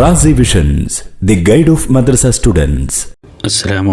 Razi visions the guide of madrasa students അസ്സാമു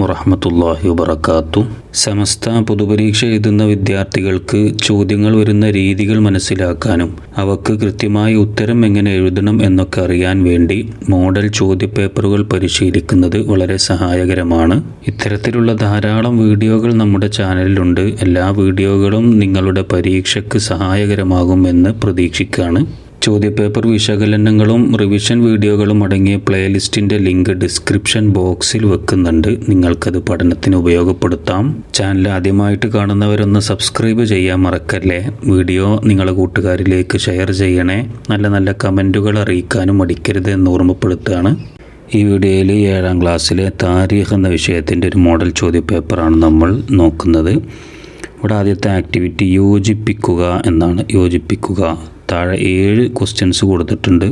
വറഹമത്തല്ലാഹി വബർക്കാത്തു സമസ്ത പൊതുപരീക്ഷ എഴുതുന്ന വിദ്യാർത്ഥികൾക്ക് ചോദ്യങ്ങൾ വരുന്ന രീതികൾ മനസ്സിലാക്കാനും അവക്ക് കൃത്യമായി ഉത്തരം എങ്ങനെ എഴുതണം എന്നൊക്കെ അറിയാൻ വേണ്ടി മോഡൽ ചോദ്യപേപ്പറുകൾ പരിശീലിക്കുന്നത് വളരെ സഹായകരമാണ് ഇത്തരത്തിലുള്ള ധാരാളം വീഡിയോകൾ നമ്മുടെ ചാനലിലുണ്ട്. എല്ലാ വീഡിയോകളും നിങ്ങളുടെ പരീക്ഷയ്ക്ക് സഹായകരമാകുമെന്ന് പ്രതീക്ഷിക്കുകയാണ് ചോദ്യപേപ്പർ വിശകലനങ്ങളും റിവിഷൻ വീഡിയോകളും അടങ്ങിയ പ്ലേലിസ്റ്റിന്റെ ലിങ്ക് ഡിസ്ക്രിപ്ഷൻ ബോക്സിൽ വെക്കുന്നുണ്ട്. നിങ്ങൾക്കത് പഠനത്തിന് ഉപയോഗപ്പെടുത്താം. ചാനൽ ആദ്യമായിട്ട് കാണുന്നവരൊന്ന് സബ്സ്ക്രൈബ് ചെയ്യാൻ മറക്കല്ലേ? വീഡിയോ നിങ്ങളെ കൂട്ടുകാരിലേക്ക് ഷെയർ ചെയ്യണേ. നല്ല നല്ല കമന്റുകൾ അറിയിക്കാനും മടിക്കരുത് എന്ന് ഓർമ്മപ്പെടുത്തുകയാണ്. ഈ വീഡിയോയിൽ ഏഴാം ക്ലാസ്സിലെ താരീഖ് എന്ന വിഷയത്തിന്റെ ഒരു മോഡൽ ചോദ്യപേപ്പറാണ് നമ്മൾ നോക്കുന്നത്. ഇവിടെ ആദ്യത്തെ ആക്ടിവിറ്റി യോജിപ്പിക്കുക എന്നാണ്. യോജിപ്പിക്കുക. താഴെ ഏഴ് ക്വസ്റ്റ്യൻസ് കൊടുത്തിട്ടുണ്ട്.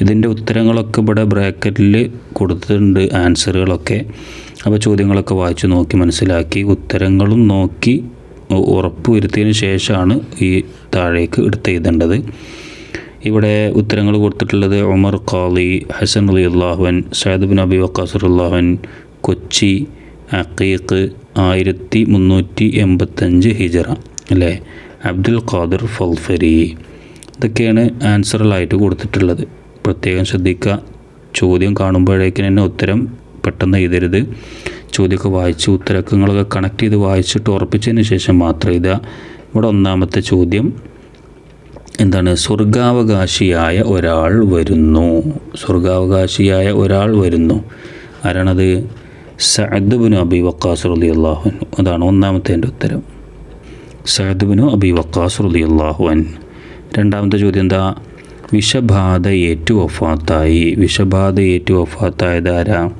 ഇതിന്റെ ഉത്തരങ്ങളൊക്കെ ഇവിടെ ബ്രാക്കറ്റിൽ കൊടുത്തിട്ടുണ്ട് ആൻസറുകളൊക്കെ. അപ്പോൾ ചോദ്യങ്ങളൊക്കെ വായിച്ചു നോക്കി മനസ്സിലാക്കി. ഉത്തരങ്ങളും നോക്കി ഉറപ്പ് വരുത്തിയതിന് ശേഷമാണ് ഈ താഴേക്ക് എടുത്ത് എഴുതേണ്ടത്. ഇവിടെ ഉത്തരങ്ങൾ കൊടുത്തിട്ടുള്ളത് ഉമർ ഖാലി ഹസൻ അലി അള്ളാഹുവൻ സയദ് ബിൻ അബി വക്കാസുർ കൊച്ചി അക്കീഖ് ആയിരത്തി മുന്നൂറ്റി എൺപത്തഞ്ച് ഹിജറ അല്ലേ? അബ്ദുൽ ഖാദിർ ഫൽഫരി ഇതൊക്കെയാണ് ആൻസറിലായിട്ട് കൊടുത്തിട്ടുള്ളത്. പ്രത്യേകം ശ്രദ്ധിക്കുക. ചോദ്യം കാണുമ്പോഴേക്കും തന്നെ ഉത്തരം പെട്ടെന്ന് എഴുതരുത്. ചോദ്യമൊക്കെ വായിച്ച് ഉത്തരക്കങ്ങളൊക്കെ കണക്ട് ചെയ്ത് വായിച്ചിട്ട് ഉറപ്പിച്ചതിന് ശേഷം മാത്രം ഇതാ ഇവിടെ ഒന്നാമത്തെ ചോദ്യം എന്താണ്? സ്വർഗാവകാശിയായ ഒരാൾ വരുന്നു. സ്വർഗാവകാശിയായ ഒരാൾ വരുന്നു. ആരാണത്? സഅദ്ബിനു അബി വക്കാസ് റലി അള്ളാഹുൻ അതാണ് ഒന്നാമത്തെ എന്റെ ഉത്തരം. സഅദ്ബിനു അബി വക്കാസ് റലി അള്ളാഹുൻ രണ്ടാമത്തെ ചോദ്യം എന്താ? വിഷബാധ ഏറ്റു വഫാത്തായി. വിഷബാധ ഏറ്റു വഫാത്തായത് ആരാ?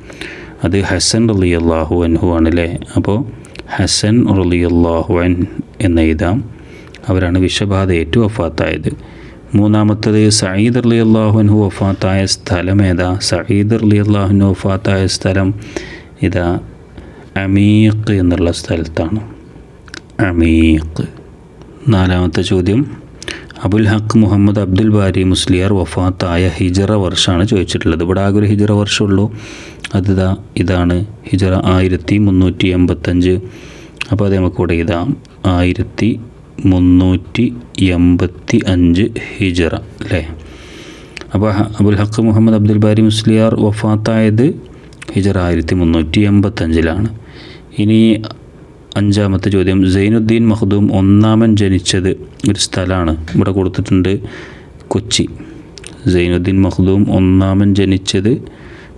അത് ഹസൻ റലി അള്ളാഹു അൻഹു ആണല്ലേ? അപ്പോൾ ഹസൻ റലി അള്ളാഹു അൻ എന്ന് എഴുതാം അവരാണ് വിഷബാധ ഏറ്റു വഫാത്തായത്. മൂന്നാമത്തത് സയ്യിദ് അലി അള്ളാഹുൻഹു വഫാത്തായ സ്ഥലം ഏതാ? സയ്യിദ് അലി അള്ളാഹുൻ വഫാത്തായ സ്ഥലം ഇതാ അമീഖ് എന്നുള്ള സ്ഥലത്താണ്. അമീഖ്. നാലാമത്തെ ചോദ്യം. അബുൽ ഹക്ക് മുഹമ്മദ് അബ്ദുൽ ബാരി മുസ്ലിയാർ വഫാത്തായ ഹിജറ വർഷമാണ് ചോദിച്ചിട്ടുള്ളത്. ഇവിടെ ആകെ ഒരു ഹിജറ വർഷമുള്ളൂ. അതിതാ ഇതാണ് ഹിജറ ആയിരത്തി മുന്നൂറ്റി എൺപത്തഞ്ച് അപ്പോൾ അത് നമുക്ക് ഇവിടെ ഇതാം ആയിരത്തി മുന്നൂറ്റി എൺപത്തി അഞ്ച് ഹിജറ അല്ലേ? അപ്പോൾ അബുൽ ഹക്ക് മുഹമ്മദ് അബ്ദുൽ ബാരി മുസ്ലിയാർ വഫാത്തായത് ഹിജറ ആയിരത്തി മുന്നൂറ്റി എൺപത്തഞ്ചിലാണ് ഇനി അഞ്ചാമത്തെ ചോദ്യം. സൈനുദ്ദീൻ മഹദൂം ഒന്നാമൻ ജനിച്ചത് ഒരു സ്ഥലമാണ്. ഇവിടെ കൊടുത്തിട്ടുണ്ട് കൊച്ചി. സൈനുദ്ദീൻ മഹദൂം ഒന്നാമൻ ജനിച്ചത്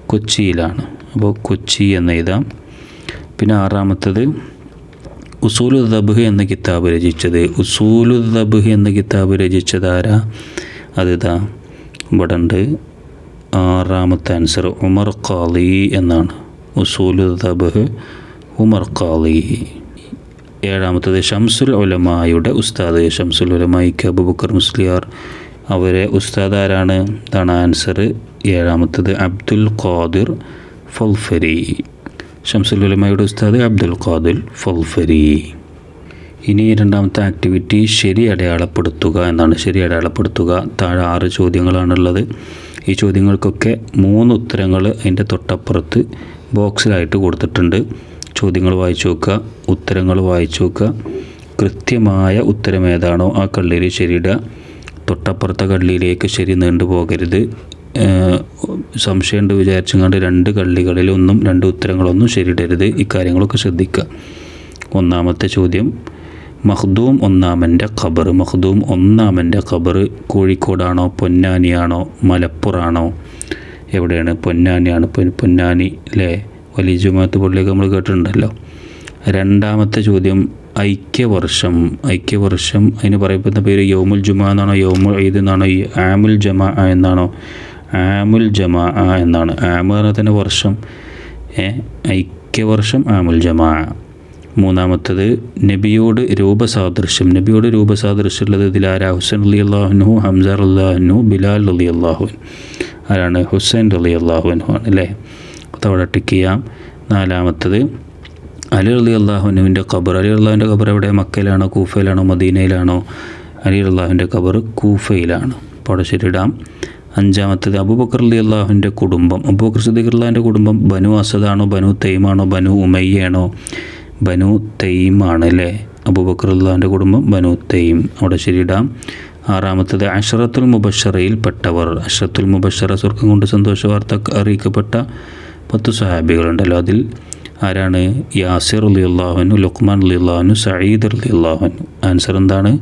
കൊച്ചിയിലാണ്. അപ്പോൾ കൊച്ചി എന്ന് എഴുതാം. പിന്നെ ആറാമത്തത് ഉസൂലു ദബ്ഹ് എന്ന കിതാബ് രചിച്ചത്. ഉസൂലു ദബ്ഹ് എന്ന കിതാബ് രചിച്ചത് ആരാ? അതിതാ ഇവിടെ ഉണ്ട് ആറാമത്തെ ആൻസർ ഉമർ ഖാലി എന്നാണ്. ഉസൂലു ദബ്ഹ് ഉമർ ഖാലി. ഏഴാമത്തത് ഷംസുൽ ഉലമായുടെ ഉസ്താദ്. ഷംസുൽ ഉലമായിക്ക് അബുബക്കർ മുസ്ലിയാർ. അവരെ ഉസ്താദ് ആരാണ്? ഇതാണ് ആൻസർ ഏഴാമത്തത് അബ്ദുൽ ഖാദിർ ഫൽഫരി. ഷംസുൽ ഉലമായുടെ ഉസ്താദ് അബ്ദുൽ ഖാദിർ ഫൽഫരി. ഇനി രണ്ടാമത്തെ ആക്ടിവിറ്റി ശരി അടയാളപ്പെടുത്തുക എന്നാണ്. ശരി അടയാളപ്പെടുത്തുക. താഴെ ആറ് ചോദ്യങ്ങളാണുള്ളത്. ഈ ചോദ്യങ്ങൾക്കൊക്കെ മൂന്ന് ഉത്തരങ്ങൾ അതിന്റെ തൊട്ടപ്പുറത്ത് ബോക്സിലായിട്ട് കൊടുത്തിട്ടുണ്ട്. ചോദ്യങ്ങൾ വായിച്ചു നോക്കുക ഉത്തരങ്ങൾ വായിച്ചു നോക്കുക. കൃത്യമായ ഉത്തരം ഏതാണോ ആ കള്ളിയിൽ ശരിയിടുക. തൊട്ടപ്പുറത്തെ കള്ളിയിലേക്ക് ശരി നീണ്ടു പോകരുത്. സംശയമുണ്ട് വിചാരിച്ചുകൊണ്ട് രണ്ട് കള്ളികളിലൊന്നും രണ്ട് ഉത്തരങ്ങളൊന്നും ശരിയിടരുത്. ഇക്കാര്യങ്ങളൊക്കെ ശ്രദ്ധിക്കുക. ഒന്നാമത്തെ ചോദ്യം മഖ്ദൂം ഒന്നാമന്റെ ഖബർ. മഖ്ദൂം ഒന്നാമന്റെ ഖബർ കോഴിക്കോടാണോ പൊന്നാനിയാണോ മലപ്പുറാണോ? എവിടെയാണ്? പൊന്നാനിയാണ്. പൊന്നാനി അല്ലേ വലിയ ജുമാത്ത് പള്ളിയൊക്കെ നമ്മൾ കേട്ടിട്ടുണ്ടല്ലോ. രണ്ടാമത്തെ ചോദ്യം ഐക്യവർഷം. ഐക്യവർഷം അതിന് പറയപ്പെടുന്ന പേര്? യോമുൽ ജുമാ എന്നാണോ യോമുൽ ഈദ് എന്നാണോ ഈ ആമുൽ ജമാ എന്നാണോ? ആമുൽ ജമാ എന്നാണ്. ആമു പറഞ്ഞാൽ തന്നെ വർഷം. ഐക്യവർഷം ആമുൽ ജമാ. മൂന്നാമത്തത് നബിയോട് രൂപസാദൃശ്യം. നബിയോട് രൂപസാദൃശ്യം ഉള്ളത് ഇതിലാരാ ഹുസൈൻ അലി അള്ളാഹുനു ഹംസ അള്ളാഹുനു ബിലാൽ അലി അള്ളാഹുൻ ആരാണ്? ഹുസൈൻ അലി അള്ളാഹുനു ആണ് അല്ലേ? അതവിടെ ടിക്ക് ചെയ്യാം. നാലാമത്തത് അലി അലി അള്ളാഹുനുവിന്റെ ഖബർ. അലി അള്ളാഹുവിന്റെ ഖബർ എവിടെ? മക്കയിലാണോ കൂഫയിലാണോ മദീനയിലാണോ? അലി അള്ളാഹുവിന്റെ ഖബർ കൂഫയിലാണ്. അപ്പോൾ അവിടെ ശരിയിടാം അഞ്ചാമത്തത് അബൂബക്കർ അലി അള്ളാഹുവിന്റെ കുടുംബം. അബൂബക്കർ സിദ്ദീഖ് അള്ളാഹിന്റെ കുടുംബം ബനു അസദാണോ ബനു തെയ്മാണോ ബനു ഉമയ്യാണോ? ബനു തൈമാണ് അല്ലേ അബൂബക്കർ അള്ളാഹിന്റെ കുടുംബം ബനു തൈം അവിടെ ശരിയിടാം. ആറാമത്തത് അഷറത്തുൽ മുബഷറയിൽ പെട്ടവർ. അഷറത്തുൽ മുബഷറ സ്വർഗം കൊണ്ട് സന്തോഷ വാർത്ത അറിയിക്കപ്പെട്ട പത്ത് സഹാബികളുണ്ടല്ലോ അതിൽ. ആരാണ്? യാസിർ അലി അള്ളാഹുനു ലുക്മാൻ അലി അള്ളാഹുനു സയ്യിദ് അലി അള്ളാഹുനു ആൻസർ എന്താണ്?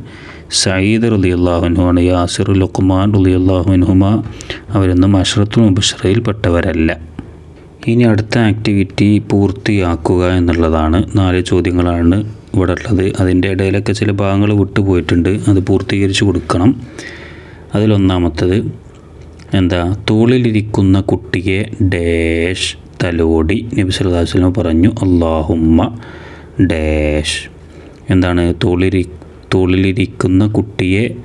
സയ്യിദ് അലി അള്ളാഹുനു ആണ് യാസിർ ലുക്മാൻ അലി അള്ളാഹുനുഹുമ അവരൊന്നും അഷറത്തുൽ മുബഷറയിൽ പെട്ടവരല്ല. ഇനി അടുത്ത ആക്ടിവിറ്റി പൂർത്തിയാക്കുക എന്നുള്ളതാണ്. നാല് ചോദ്യങ്ങളാണ് ഇവിടെ ഉള്ളത് അതിന്റെ ഇടയിലൊക്കെ ചില ഭാഗങ്ങൾ വിട്ടുപോയിട്ടുണ്ട്. അത് പൂർത്തീകരിച്ച് കൊടുക്കണം. അതിലൊന്നാമത്തത് എന്താ? തോളിലിരിക്കുന്ന കുട്ടിയെ ഡാഷ് തലോടി നബി പറഞ്ഞു അള്ളാഹുമ്മ ഡാഷ്. എന്താണ്? തോളിരി തോളിലിരിക്കുന്ന കുട്ടിയെ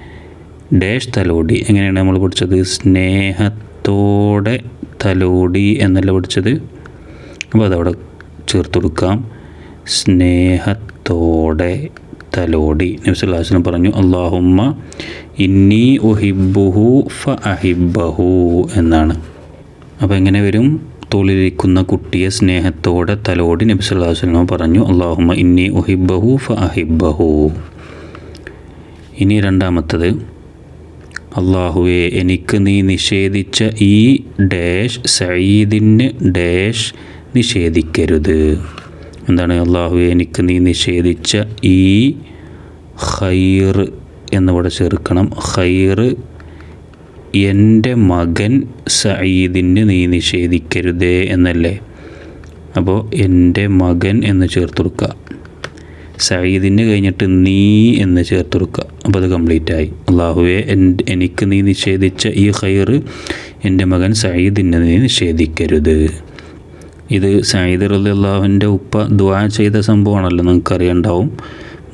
ഡാഷ് തലോടി. എങ്ങനെയാണ് നമ്മൾ പഠിച്ചത്? സ്നേഹത്തോടെ തലോടി എന്നല്ല പഠിച്ചത്. അപ്പോൾ അതവിടെ ചേർത്ത് കൊടുക്കാം. സ്നേഹത്തോടെ തലോടി. നബ്സുല്ലാസ്ലം പറഞ്ഞു അള്ളാഹുമ്മ ഇന്നി ഒഹിബുഹു ഫ അഹിബഹു എന്നാണ്. അപ്പോൾ എങ്ങനെ വരും? തോളിലിരിക്കുന്ന കുട്ടിയെ സ്നേഹത്തോടെ തലോടി നബി സല്ലല്ലാഹു പറഞ്ഞു അള്ളാഹുമ്മ ഇന്നി ഒഹിബഹു ഫ അഹിബഹു ഇനി രണ്ടാമത്തത് അള്ളാഹുവെ എനിക്ക് നീ നിഷേധിച്ച ഈ ഡാഷ് സയ്യിദിന് ഡാഷ് നിഷേധിക്കരുത്. എന്താണ് അള്ളാഹുവെ എനിക്ക് നീ നിഷേധിച്ച ഈ ഖൈർ എന്നിവിടെ ചേർക്കണം. ഖൈർ എന്റെ മകൻ സയ്യിദിന് നീ നിഷേധിക്കരുതേ എന്നല്ലേ? അപ്പോൾ എന്റെ മകൻ എന്ന് ചേർത്ത് കൊടുക്കുക. സയ്യിദിന് കഴിഞ്ഞിട്ട് നീ എന്ന് ചേർത്തെടുക്കുക അപ്പോൾ അത് കംപ്ലീറ്റ് ആയി അള്ളാഹുവെ എനിക്ക് നീ നിഷേധിച്ച ഈ ഖൈർ എന്റെ മകൻ സയ്യിദിന് നീ നിഷേധിക്കരുത്. ഇത് സയ്യിദ് അലി അള്ളാഹുവിന്റെ ഉപ്പ ദ്വാ ചെയ്ത സംഭവമാണല്ലോ നിങ്ങൾക്ക് അറിയണ്ടാവും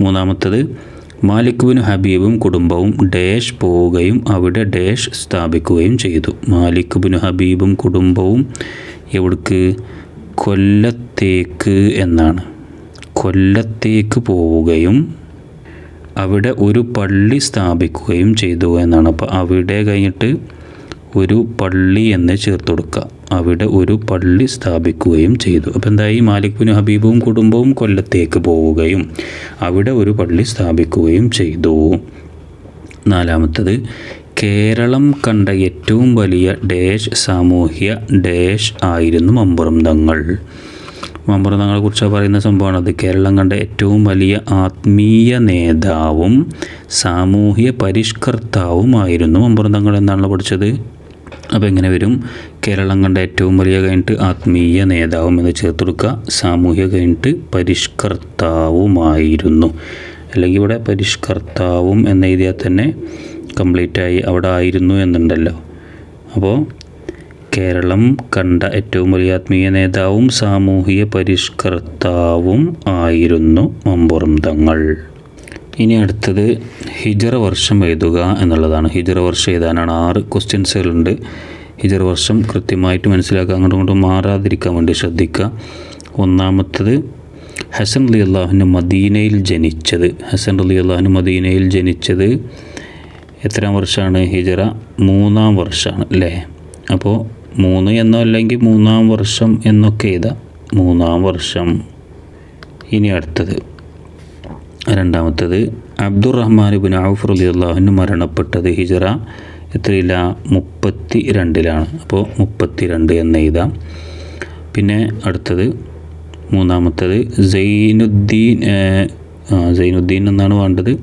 മൂന്നാമത്തത് മാലിക്കുവിന് ഹബീബും കുടുംബവും ഡേഷ് പോവുകയും അവിടെ ഡേഷ് സ്ഥാപിക്കുകയും ചെയ്തു. മാലിക്കുബിന് ഹബീബും കുടുംബവും എവിടേക്ക്? കൊല്ലത്തേക്ക് എന്നാണ്. കൊല്ലത്തേക്ക് പോവുകയും അവിടെ ഒരു പള്ളി സ്ഥാപിക്കുകയും ചെയ്തു എന്നാണ്. അപ്പോൾ അവിടെ കഴിഞ്ഞിട്ട് ഒരു പള്ളി എന്ന് ചേർത്ത് കൊടുക്കുക അവിടെ ഒരു പള്ളി സ്ഥാപിക്കുകയും ചെയ്തു. അപ്പോൾ എന്തായി? മാലിക് ബിൻ ഹബീബും കുടുംബവും കൊല്ലത്തേക്ക് പോവുകയും അവിടെ ഒരു പള്ളി സ്ഥാപിക്കുകയും ചെയ്തു. നാലാമത്തത് കേരളം കണ്ട ഏറ്റവും വലിയ ഡേഷ് സാമൂഹ്യ ഡേഷ് ആയിരുന്നു മമ്പുറന്തങ്ങൾ മമ്പുറന്തങ്ങളെ കുറിച്ച് പറയുന്ന അത് കേരളം കണ്ട ഏറ്റവും വലിയ ആത്മീയ നേതാവും സാമൂഹ്യ പരിഷ്കർത്താവുമായിരുന്നു മമ്പുറന്തങ്ങൾ എന്നാണല്ലോ പഠിച്ചത്. അപ്പോൾ എങ്ങനെ വരും? കേരളം കണ്ട ഏറ്റവും വലിയ കഴിഞ്ഞിട്ട് ആത്മീയ നേതാവും എന്ന് ചേർത്ത് കൊടുക്കുക. സാമൂഹ്യ കഴിഞ്ഞിട്ട് പരിഷ്കർത്താവുമായിരുന്നു. അല്ലെങ്കിൽ ഇവിടെ പരിഷ്കർത്താവും എന്ന എഴുതിയാൽ തന്നെ കംപ്ലീറ്റായി അവിടെ ആയിരുന്നു എന്നുണ്ടല്ലോ. അപ്പോൾ കേരളം കണ്ട ഏറ്റവും വലിയ ആത്മീയ നേതാവും സാമൂഹിക പരിഷ്കർത്താവും ആയിരുന്നു മമ്പുറം തങ്ങൾ. ഇനി അടുത്തത് ഹിജറ വർഷം എഴുതുക എന്നുള്ളതാണ്. ഹിജറ വർഷം എഴുതാനാണ് ആറ് ക്വസ്റ്റ്യൻസുകളുണ്ട്. ഹിജറ വർഷം കൃത്യമായിട്ട് മനസ്സിലാക്കുക അങ്ങോട്ടും ഇങ്ങോട്ടും മാറാതിരിക്കാൻ വേണ്ടി ശ്രദ്ധിക്കുക. ഒന്നാമത്തത് ഹസൻ അലി അള്ളാഹുവിന് മദീനയിൽ ജനിച്ചത്. ഹസൻ അലി അള്ളാഹുന് മദീനയിൽ ജനിച്ചത് എത്രാം വർഷമാണ് ഹിജറ? മൂന്നാം വർഷമാണ് അല്ലേ? അപ്പോൾ മൂന്ന് എന്നോ അല്ലെങ്കിൽ മൂന്നാം വർഷം എന്നൊക്കെ എഴുതാം. മൂന്നാം വർഷം. ഇനി അടുത്തത്. രണ്ടാമത്തത് അബ്ദുറഹ്മാൻ ബിൻ ഔഫ് റലി അള്ളാഹുവിന് മരണപ്പെട്ടത് ഹിജറ എത്രയില്ല? മുപ്പത്തി രണ്ടിലാണ് അപ്പോൾ മുപ്പത്തി രണ്ട് എന്ന് എഴുതാം. പിന്നെ അടുത്തത് മൂന്നാമത്തത് സൈനുദ്ദീൻ സൈനുദ്ദീൻ എന്നാണ് വേണ്ടത്.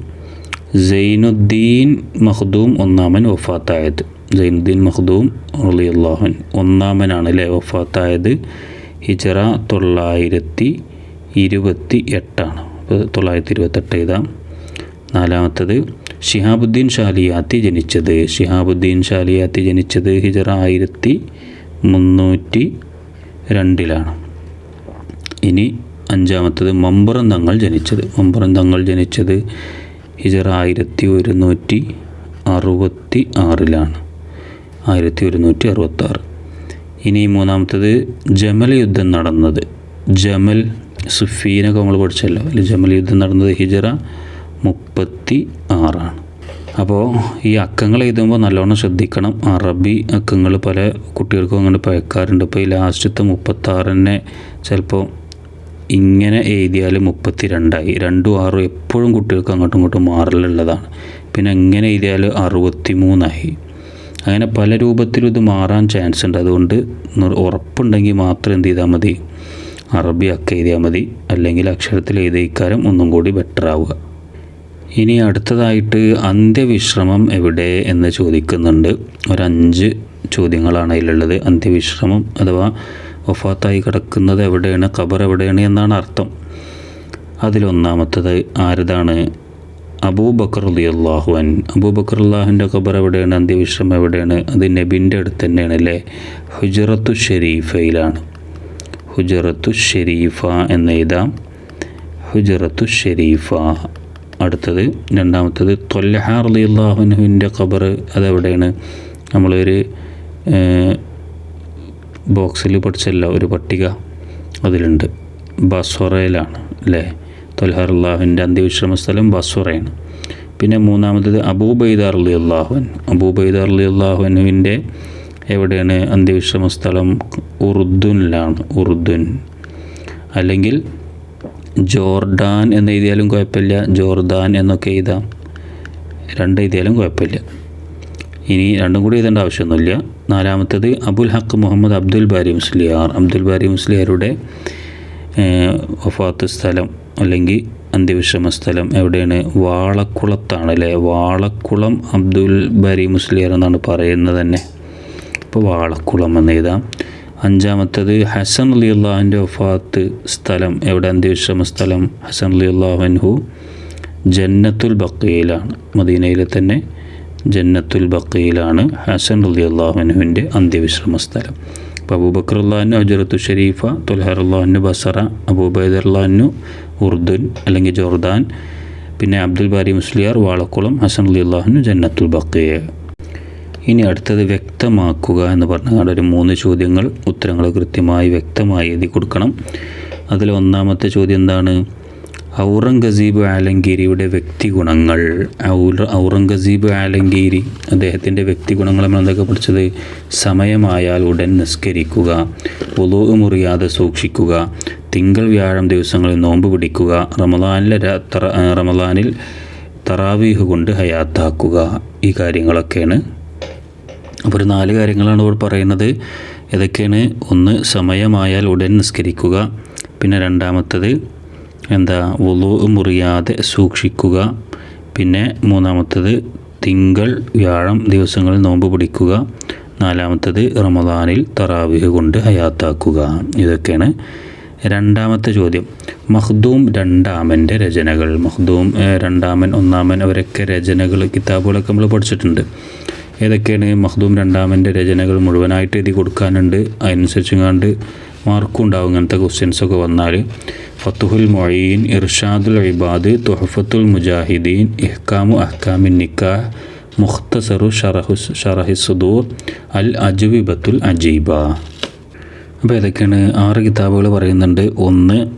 സൈനുദ്ദീൻ മഹ്ദൂം ഒന്നാമൻ വഫാത്തായത്. സൈനുദ്ദീൻ മഖ്ദൂം റളിയല്ലാഹുൻ ഒന്നാമനാണ് അല്ലേ വഫാത്തായത്? ഹിജറ തൊള്ളായിരത്തി ഇരുപത്തി എട്ടാണ് തൊള്ളായിരത്തി ഇരുപത്തെട്ട് ഇതാ നാലാമത്തത് ഷിഹാബുദ്ദീൻ ഷാലിയാത്തി ജനിച്ചത്. ഷിഹാബുദ്ദീൻ ഷാലിയാത്തി ജനിച്ചത് ഹിജറ ആയിരത്തി മുന്നൂറ്റി രണ്ടിലാണ് ഇനി അഞ്ചാമത്തത് മമ്പുറം തങ്ങൾ ജനിച്ചത്. മമ്പുറം തങ്ങൾ ജനിച്ചത് ഹിജറ ആയിരത്തി ഒരുന്നൂറ്റി അറുപത്തി ആറിലാണ് ആയിരത്തി ഒരുന്നൂറ്റി അറുപത്തി ആറ് ഇനി മൂന്നാമത്തത് ജമൽ യുദ്ധം നടന്നത്. ജമൽ സുഫീനൊക്കെ നമ്മൾ പഠിച്ചല്ലോ. അല്ലെ ജമൽ യുദ്ധം നടന്നത് ഹിജറ മുപ്പത്തി ആറാണ് അപ്പോൾ ഈ അക്കങ്ങൾ എഴുതുമ്പോൾ നല്ലോണം ശ്രദ്ധിക്കണം. അറബി അക്കങ്ങൾ പല കുട്ടികൾക്കും അങ്ങനെ പയക്കാറുണ്ട്. ഇപ്പോൾ ഈ ലാസ്റ്റത്തെ മുപ്പത്താറിനെ ചിലപ്പോൾ ഇങ്ങനെ എഴുതിയാൽ മുപ്പത്തി രണ്ടായി രണ്ടും ആറും എപ്പോഴും കുട്ടികൾക്ക് അങ്ങോട്ടും ഇങ്ങോട്ടും മാറലുള്ളതാണ്. പിന്നെ എങ്ങനെ എഴുതിയാൽ അറുപത്തി മൂന്നായി അങ്ങനെ പല രൂപത്തിലും ഇത് മാറാൻ ചാൻസ് ഉണ്ട്. അതുകൊണ്ട് ഉറപ്പുണ്ടെങ്കിൽ മാത്രം എന്ത് ചെയ്താൽ മതി. അറബി അക്ക എഴുതിയാൽ മതി. അല്ലെങ്കിൽ അക്ഷരത്തിൽ എഴുതിയിക്കാരം ഒന്നും കൂടി ബെറ്റർ ആവുക. ഇനി അടുത്തതായിട്ട് അന്ത്യവിശ്രമം എവിടെ എന്ന് ചോദിക്കുന്നുണ്ട്. ഒരു അഞ്ച് ചോദ്യങ്ങളാണ് അതിലുള്ളത്. അന്ത്യവിശ്രമം അഥവാ വഫാത്തായി കിടക്കുന്നത് എവിടെയാണ്? ഖബർ എവിടെയാണ് എന്നാണ് അർത്ഥം. അതിലൊന്നാമത്തത് ആരതാണ്? അബൂബക്കർ അലി അള്ളാഹുവൻ അബൂബക്കർ അള്ളാഹുവിന്റെ ഖബർ എവിടെയാണ്? അന്ത്യവിശ്രമം എവിടെയാണ്? അത് നബിന്റെ അടുത്ത് തന്നെയാണ് അല്ലേ? ഹുജറത്തു ഷെരീഫയിലാണ്. ഹുജറത്തു ഷെരീഫ എന്ന് എഴുതാം. ഹുജറത്തു ഷെരീഫ. അടുത്തത് രണ്ടാമത്തത് തൊല്ലഹാർ അലി അള്ളാഹുനുവിന്റെ ഖബർ അതെവിടെയാണ്? നമ്മളൊരു ബോക്സിൽ പഠിച്ചല്ല ഒരു പട്ടിക അതിലുണ്ട്. ബസ്വറയിലാണ് അല്ലേ? തൊൽഹാർ അള്ളാഹുവിന്റെ അന്ത്യവിശ്രമ സ്ഥലം ബസ്വറയാണ് പിന്നെ മൂന്നാമത്തത് അബൂബൈദാർ അലി അള്ളാഹുൻ അബൂബൈദാർ അലി അള്ളാഹുനുവിന്റെ എവിടെയാണ് അന്ത്യവിശ്രമ സ്ഥലം ഉറുദുനിലാണ്. ഉറുദുൻ. അല്ലെങ്കിൽ ജോർഡാൻ എന്ന് എഴുതിയാലും കുഴപ്പമില്ല. ജോർദാൻ എന്നൊക്കെ എഴുതാം. രണ്ട് എഴുതിയാലും കുഴപ്പമില്ല. ഇനി രണ്ടും കൂടി എഴുതേണ്ട ആവശ്യമൊന്നുമില്ല. നാലാമത്തത് അബുൽ ഹക്ക് മുഹമ്മദ് അബ്ദുൽ ബാരി മുസ്ലിയാർ. അബ്ദുൽ ബാരി മുസ്ലിയാരുടെ വഫാത്ത് സ്ഥലം. അല്ലെങ്കിൽ അന്ത്യവിശ്രമ സ്ഥലം എവിടെയാണ്? വാളക്കുളത്താണ് അല്ലേ വാളക്കുളം അബ്ദുൽ ബരി മുസ്ലിയർ എന്നാണ് പറയുന്നത് തന്നെ. ഇപ്പോൾ വാളക്കുളം എന്ന് എഴുതാം. അഞ്ചാമത്തത് ഹസൻ അലി അള്ളാഹുവിന്റെ വഫാത്ത് സ്ഥലം എവിടെ? അന്ത്യവിശ്രമ സ്ഥലം ഹസൻ അലി അള്ളാഹുൻഹു ജന്നത്തുൽ ബക്കയിലാണ് മദീനയിലെ തന്നെ ജന്നത്തുൽ ബക്കയിലാണ് ഹസൻ അലി അള്ളാഹുനുവിന്റെ അന്ത്യവിശ്രമ സ്ഥലം അപ്പോൾ അബൂബക്കർ അള്ളാഹുനു അജറത്തു ഷരീഫ തുൽഹർ അള്ളാഹുനു ബസറ അബൂബൈദർ അള്ളാഹുനു ഉർദുൻ അല്ലെങ്കിൽ ജോർദാൻ പിന്നെ അബ്ദുൽ ബാരി മുസ്ലിയാർ വാളക്കുളം ഹസൻ അലി അള്ളാഹുനു ജന്നത്തുൽ ബക്കയെ ഇനി അടുത്തത് വ്യക്തമാക്കുക എന്ന് പറഞ്ഞാൽ ഒരു മൂന്ന് ചോദ്യങ്ങൾ ഉത്തരങ്ങൾ കൃത്യമായി വ്യക്തമായി എഴുതി കൊടുക്കണം. അതിൽ ഒന്നാമത്തെ ചോദ്യം എന്താണ്? ഔറംഗസീബ് ആലങ്കേരിയുടെ വ്യക്തിഗുണങ്ങൾ. ഔറ- ഔറംഗസീബ് ആലങ്കേരി അദ്ദേഹത്തിന്റെ വ്യക്തിഗുണങ്ങൾ നമ്മൾ എന്തൊക്കെ പഠിച്ചത്? സമയമായാൽ ഉടൻ നിസ്കരിക്കുക ഉളു മുറിയാതെ സൂക്ഷിക്കുക തിങ്കൾ വ്യാഴം ദിവസങ്ങളിൽ നോമ്പ് പിടിക്കുക റമദാനിലെ റമദാനിൽ തറാവീഹ് കൊണ്ട് ഹയാത്താക്കുക. ഈ കാര്യങ്ങളൊക്കെയാണ്. അപ്പോൾ ഒരു നാല് കാര്യങ്ങളാണ് ഇവിടെ പറയുന്നത്. ഏതൊക്കെയാണ്? ഒന്ന് സമയമായാൽ ഉടൻ നിസ്കരിക്കുക. പിന്നെ രണ്ടാമത്തത് എന്താ വുളു മുറിയാതെ സൂക്ഷിക്കുക. പിന്നെ മൂന്നാമത്തത് തിങ്കൾ വ്യാഴം ദിവസങ്ങളിൽ നോമ്പ് പിടിക്കുക. നാലാമത്തത് റമദാനിൽ തറാവിഹ് കൊണ്ട് ഹയാത്താക്കുക. ഇതൊക്കെയാണ് രണ്ടാമത്തെ ചോദ്യം. മഹ്ദൂം രണ്ടാമന്റെ രചനകൾ. മഹ്ദൂം രണ്ടാമൻ ഒന്നാമൻ അവരൊക്കെ രചനകൾ കിതാബുകളൊക്കെ നമ്മൾ പഠിച്ചിട്ടുണ്ട്. ഏതൊക്കെയാണ് മഹ്ദൂം രണ്ടാമന്റെ രചനകൾ മുഴുവനായിട്ട് എഴുതി കൊടുക്കാനുണ്ട്? അതിനനുസരിച്ച് കണ്ട് മാർക്കും ഉണ്ടാവും ഇങ്ങനത്തെ ക്വസ്റ്റ്യൻസ് ഒക്കെ വന്നാൽ ഫത്തുഹുൽ മൊഴീൻ ഇർഷാദുൽ ഇബാദ് തുഹഫത്തുൽ മുജാഹിദീൻ ഇഹ്കാമു അഹ്കാമിൻ നിക്കാഹ് മുഖ്തസറു ഷറഹു ഷറഹിസുദൂർ അൽ അജുവിബത്തുൽ അജീബ. അപ്പോൾ ഏതൊക്കെയാണ്? ആറ് കിതാബുകൾ പറയുന്നുണ്ട്. ഒന്ന്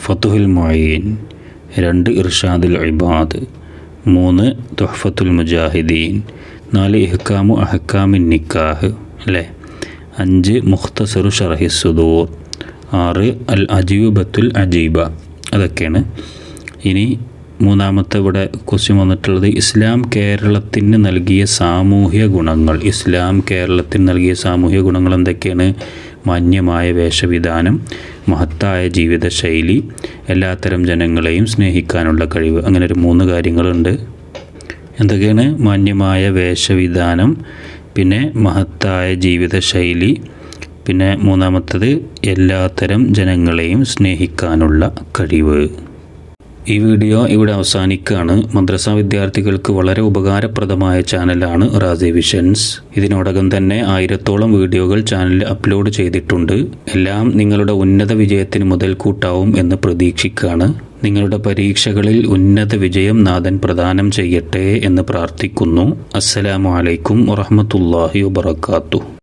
ഫത്തുഹുൽ മൊയീൻ രണ്ട് ഇർഷാദുൽ ഇബാദ്. മൂന്ന് തുഹഫത്തുൽ മുജാഹിദീൻ. നാല് ഇഹ്കാമു അഹ്കാമിൻ നിക്കാഹ്. അല്ലേ? അഞ്ച് മുഖ്തസറു ഷറഹി സുദൂർ ആറ് അൽ അജീബത്തുൽ അജീബ. അതൊക്കെയാണ്. ഇനി മൂന്നാമത്തെ ഇവിടെ ക്വസ്റ്റ്യൻ വന്നിട്ടുള്ളത് ഇസ്ലാം കേരളത്തിന് നൽകിയ സാമൂഹ്യ ഗുണങ്ങൾ. ഇസ്ലാം കേരളത്തിന് നൽകിയ സാമൂഹ്യ ഗുണങ്ങൾ എന്തൊക്കെയാണ്? മാന്യമായ വേഷവിധാനം മഹത്തായ ജീവിതശൈലി എല്ലാത്തരം ജനങ്ങളെയും സ്നേഹിക്കാനുള്ള കഴിവ്. അങ്ങനെ ഒരു മൂന്ന് കാര്യങ്ങളുണ്ട്. എന്തൊക്കെയാണ്? മാന്യമായ വേഷവിധാനം പിന്നെ മഹത്തായ ജീവിതശൈലി പിന്നെ മൂന്നാമത്തത് എല്ലാത്തരം ജനങ്ങളെയും സ്നേഹിക്കാനുള്ള കഴിവ്. ഈ വീഡിയോ ഇവിടെ അവസാനിക്കുകയാണ്. മദ്രസ വിദ്യാർത്ഥികൾക്ക് വളരെ ഉപകാരപ്രദമായ ചാനലാണ് റാസി വിഷൻസ്. ഇതിനോടകം തന്നെ ആയിരത്തോളം വീഡിയോകൾ ചാനലിൽ അപ്ലോഡ് ചെയ്തിട്ടുണ്ട്. എല്ലാം നിങ്ങളുടെ ഉന്നത വിജയത്തിന് മുതൽക്കൂട്ടാവും എന്ന് പ്രതീക്ഷിക്കുകയാണ്. നിങ്ങളുടെ പരീക്ഷകളിൽ ഉന്നത വിജയം നാഥൻ പ്രദാനം ചെയ്യട്ടെ എന്ന് പ്രാർത്ഥിക്കുന്നു. അസ്സലാമു അലൈക്കും വറഹ്മത്തുള്ളാഹി വബറകാതുഹു.